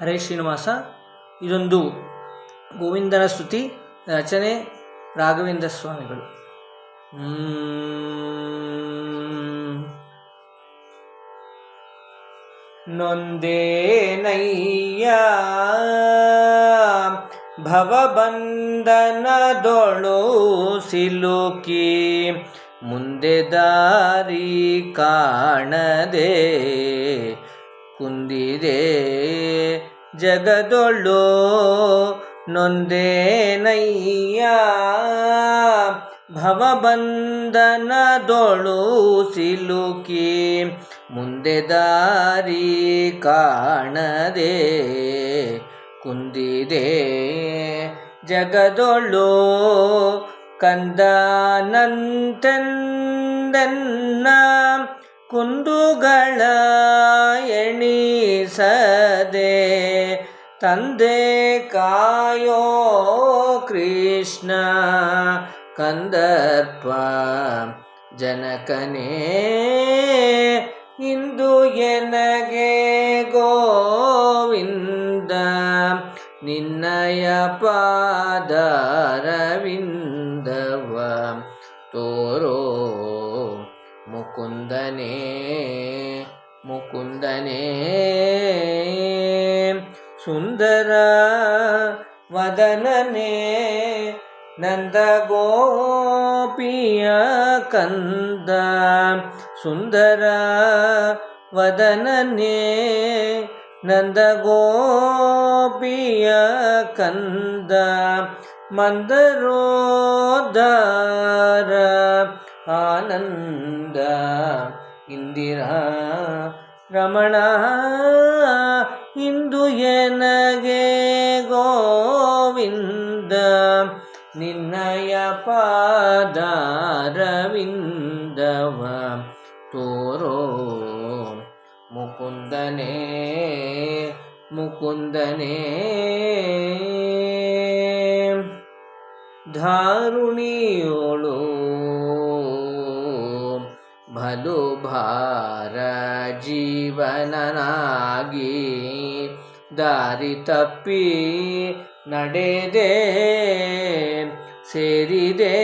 ಹರೇ ಶ್ರೀನಿವಾಸ ಇದೊಂದು ಗೋವಿಂದನ ಸ್ತುತಿ ರಚನೆ ರಾಘವೇಂದ್ರ ಸ್ವಾಮಿಗಳು. ನೊಂದೇನಯ್ಯ ಭವಬಂಧನದೊಳು ಸಿಲುಕಿ ಮುಂದೆ ದಾರಿ ಕಾಣದೆ ಕುಂದಿದೆ ಜಗದೊಳ್ಳು ನೊಂದೇನಯ್ಯ ಭವಬಂಧನದೊಳು ಸಿಲುಕಿ ಮುಂದೆ ದಾರಿ ಕಾಣದೆ ಕುಂದಿದೆ ಜಗದೊಳು ಕಂದನಂತೆಂದೆನ್ನ ಕುಂದುಗಳ ಎಣಿಸದೆ ತಂದೆ ಕಾಯೋ ಕೃಷ್ಣ ಕಂದರ್ಪ ಜನಕನೇ ಇಂದು ಎನಗೆ ಗೋವಿಂದ ನಿನ್ನಯ ಪಾದರವಿಂದವ ತೋರೋ ಮುಕುಂದನೇ. முகுந்தனே. சுந்தரா வதனனே நந்தகோபிய கந்த. சுந்தரா வதனனே நந்தகோபிய கந்த. மந்தரோதார ஆனந்த. ಇಂದಿರಾ ರಮಣ ಇಂದು ಎನಗೆ ಗೋವಿಂದ ನಿನ್ನಯ ಪಾದಾರವಿಂದವ ತೋರೋ ಮುಕುಂದನೇ ಮುಕುಂದನೇ. ಧಾರುಣಿಯೋಳು ಭಲು ಭಾರ ಜೀವನನಾಗಿ ದಾರಿ ತಪ್ಪಿ ನಡೆದೆ, ಸೇರಿದೆ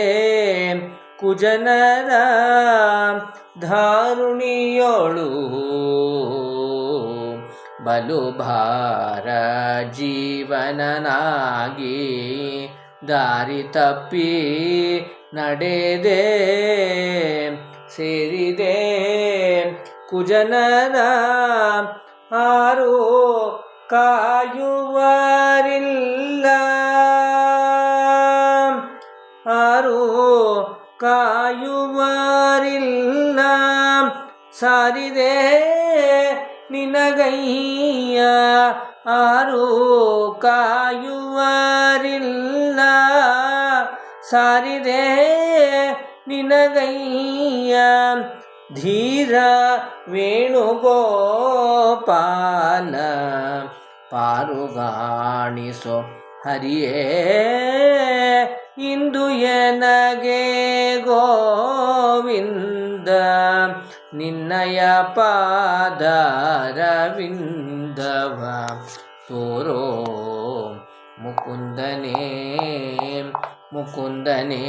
ಕುಜನರ ಧಾರುಣಿಯೋಳು. ಬಲು ಭಾರ ಜೀವನನಾಗಿ ದಾರಿ ತಪ್ಪಿ ನಡೆದೆ ಸೇರಿದೆ ಕುಜನನ ಆರು ಕಾಯುವರಿಲ್ಲ. ಆರು ಕಾಯುವರಿಲ್ಲ. ಸಾರಿದೆ ನಿನಗೈಯ ಆರು ಕಾಯುವರಿಲ್ಲ. ಸಾರಿದೆ ನಿನಗಯ್ಯ. ಧೀರ ವೇಣುಗೋಪಾಲ ಪಾರುಗಾಣಿಸೋ. ಹರಿಯೇ ಇಂದು ಎನಗೆ ಗೋವಿಂದ ನಿನ್ನಯ ಪಾದರವಿಂದವ. ತೋರೋ ಮುಕುಂದನೇ ಮುಕುಂದನೇ.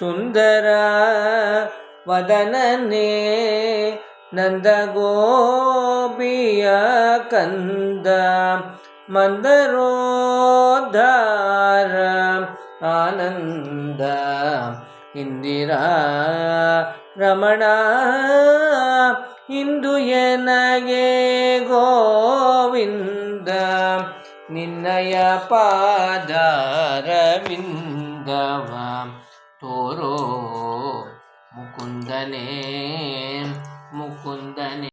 ಸುಂದರ ವದನನೇ ನಂದ ಗೋಪಿಯ ಕಂದ ಮಂದರೋದ್ಧಾರ ಆನಂದ ಇಂದಿರಾ ರಮಣ ಇಂದು ಎನಗೆ ಗೋವಿಂದ ನಿನ್ನಯ ಪಾದರವಿಂದವ ತೋರೋ ಮುಕುಂದನೇ ಮುಕುಂದನೇ